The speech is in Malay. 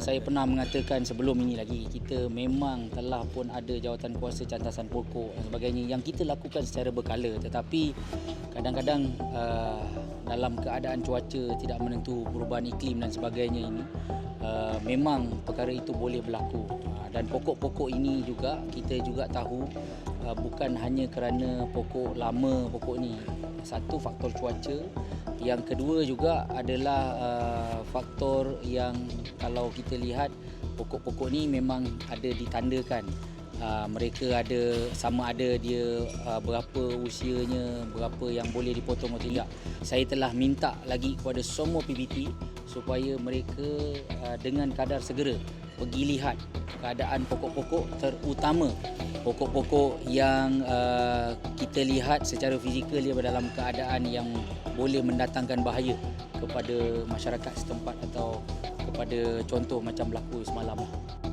saya pernah mengatakan sebelum ini lagi kita memang telah pun ada jawatan kuasa cantasan pokok dan sebagainya yang kita lakukan secara berkala. Tetapi kadang-kadang uh, dalam keadaan cuaca tidak menentu perubahan iklim dan sebagainya ini uh, memang perkara itu boleh berlaku. Uh, dan pokok-pokok ini juga kita juga tahu uh, bukan hanya kerana pokok lama pokok ni satu faktor cuaca. Yang kedua juga adalah uh, faktor yang kalau kita lihat pokok-pokok ni memang ada ditandakan uh, mereka ada sama ada dia uh, berapa usianya berapa yang boleh dipotong atau tidak saya telah minta lagi kepada semua PBT supaya mereka uh, dengan kadar segera pergi lihat keadaan pokok-pokok terutama pokok-pokok yang kita lihat secara fizikal dia dalam keadaan yang boleh mendatangkan bahaya kepada masyarakat setempat atau kepada contoh macam berlaku semalam lah.